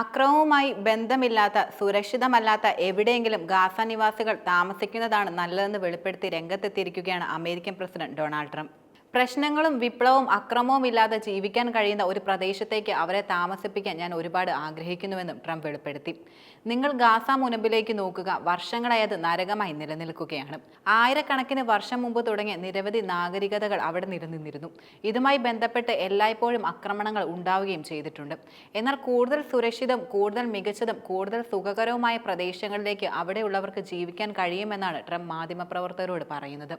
അക്രമവുമായി ബന്ധമില്ലാത്ത സുരക്ഷിതമല്ലാത്ത എവിടെയെങ്കിലും ഗാസ നിവാസികൾ താമസിക്കുന്നതാണ് നല്ലതെന്ന് വെളിപ്പെടുത്തി രംഗത്തെത്തിയിരിക്കുകയാണ് അമേരിക്കൻ പ്രസിഡന്റ് ഡൊണാൾഡ് ട്രംപ്. പ്രശ്നങ്ങളും വിപ്ലവവും അക്രമവും ഇല്ലാതെ ജീവിക്കാൻ കഴിയുന്ന ഒരു പ്രദേശത്തേക്ക് അവരെ താമസിപ്പിക്കാൻ ഞാൻ ഒരുപാട് ആഗ്രഹിക്കുന്നുവെന്നും ട്രംപ് വെളിപ്പെടുത്തി. നിങ്ങൾ ഗാസ മുനമ്പിലേക്ക് നോക്കുക. വർഷങ്ങളായത് നരകമായി നിലനിൽക്കുകയാണ്. ആയിരക്കണക്കിന് വർഷം മുമ്പ് തുടങ്ങിയ നിരവധി നാഗരികതകൾ അവിടെ നിലനിന്നിരുന്നു. ഇതുമായി ബന്ധപ്പെട്ട് എല്ലായ്പ്പോഴും ആക്രമണങ്ങൾ ഉണ്ടാവുകയും ചെയ്തിട്ടുണ്ട്. എന്നാൽ കൂടുതൽ സുരക്ഷിതം കൂടുതൽ മികച്ചതും കൂടുതൽ സുഖകരവുമായ പ്രദേശങ്ങളിലേക്ക് അവിടെയുള്ളവർക്ക് ജീവിക്കാൻ കഴിയുമെന്നാണ് ട്രംപ് മാധ്യമപ്രവർത്തകരോട് പറയുന്നത്.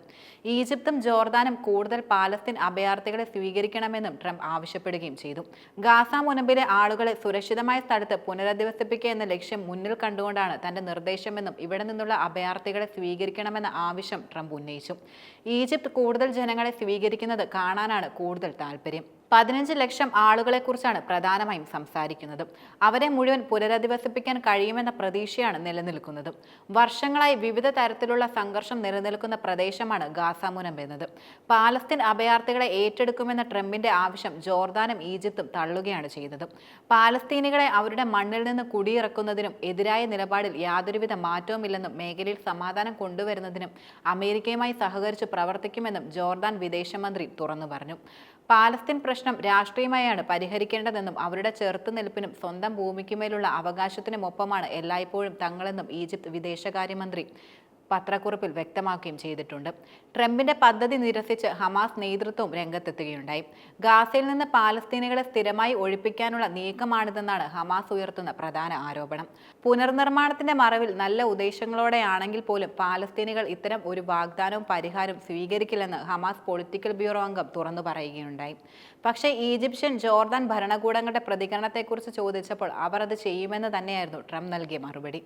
ഈജിപ്തും ജോർദാനും കൂടുതൽ പാലസ്തീൻ അഭയാർത്ഥികളെ സ്വീകരിക്കണമെന്നും ട്രംപ് ആവശ്യപ്പെടുകയും ചെയ്തു. ഗാസ മുനമ്പിലെ ആളുകളെ സുരക്ഷിതമായ സ്ഥലത്ത് പുനരധിവസിപ്പിക്കുക എന്ന ലക്ഷ്യം മുന്നിൽ കണ്ടുകൊണ്ടാണ് തന്റെ നിർദ്ദേശമെന്നും ഇവിടെ നിന്നുള്ള അഭയാർത്ഥികളെ സ്വീകരിക്കണമെന്ന ആവശ്യം ട്രംപ് ഉന്നയിച്ചു. ഈജിപ്ത് കൂടുതൽ ജനങ്ങളെ സ്വീകരിക്കുന്നത് കാണാനാണ് കൂടുതൽ താല്പര്യം. പതിനഞ്ച് ലക്ഷം ആളുകളെക്കുറിച്ചാണ് പ്രധാനമായും സംസാരിക്കുന്നത്. അവരെ മുഴുവൻ പുനരധിവസിപ്പിക്കാൻ കഴിയുമെന്ന പ്രതീക്ഷയാണ് നിലനിൽക്കുന്നത്. വർഷങ്ങളായി വിവിധ തരത്തിലുള്ള സംഘർഷം നിലനിൽക്കുന്ന പ്രദേശമാണ് ഗാസ എന്നത്. പാലസ്തീൻ അഭയാർത്ഥികളെ ഏറ്റെടുക്കുമെന്ന ട്രംപിന്റെ ആവശ്യം ജോർദാനും ഈജിപ്തും തള്ളുകയാണ് ചെയ്തത്. പാലസ്തീനികളെ അവരുടെ മണ്ണിൽ നിന്ന് കുടിയിറക്കുന്നതിനും എതിരായ നിലപാടിൽ യാതൊരുവിധ മാറ്റവുമില്ലെന്നും മേഖലയിൽ സമാധാനം കൊണ്ടുവരുന്നതിനും അമേരിക്കയുമായി സഹകരിച്ച് പ്രവർത്തിക്കുമെന്നും ജോർദാൻ വിദേശമന്ത്രി തുറന്നു പറഞ്ഞു. പാലസ്തീൻ പ്രശ്നം രാഷ്ട്രീയമായാണ് പരിഹരിക്കേണ്ടതെന്നും അവരുടെ ചെറുത്തുനിൽപ്പിനും സ്വന്തം ഭൂമിക്കുമേലുള്ള അവകാശത്തിനുമൊപ്പമാണ് എല്ലായ്പ്പോഴും തങ്ങളെന്നും ഈജിപ്ത് വിദേശകാര്യമന്ത്രി പത്രക്കുറിപ്പിൽ വ്യക്തമാക്കുകയും ചെയ്തിട്ടുണ്ട്. ട്രംപിന്റെ പദ്ധതി നിരസിച്ച് ഹമാസ് നേതൃത്വം രംഗത്തെത്തുകയുണ്ടായി. ഗാസയിൽ നിന്ന് പാലസ്തീനികളെ സ്ഥിരമായി ഒഴിപ്പിക്കാനുള്ള നീക്കമാണിതെന്നാണ് ഹമാസ് ഉയർത്തുന്ന പ്രധാന ആരോപണം. പുനർനിർമ്മാണത്തിന്റെ മറവിൽ നല്ല ഉദ്ദേശങ്ങളോടെയാണെങ്കിൽ പോലും പാലസ്തീനികൾ ഇത്തരം ഒരു വാഗ്ദാനവും പരിഹാരം സ്വീകരിക്കില്ലെന്ന് ഹമാസ് പൊളിറ്റിക്കൽ ബ്യൂറോ അംഗം തുറന്നു പറയുകയുണ്ടായി. പക്ഷേ ഈജിപ്ഷ്യൻ ജോർദാൻ ഭരണകൂടങ്ങളുടെ പ്രതികരണത്തെക്കുറിച്ച് ചോദിച്ചപ്പോൾ അവർ അത് ചെയ്യുമെന്ന് തന്നെയായിരുന്നു ട്രംപ് നൽകിയ മറുപടി.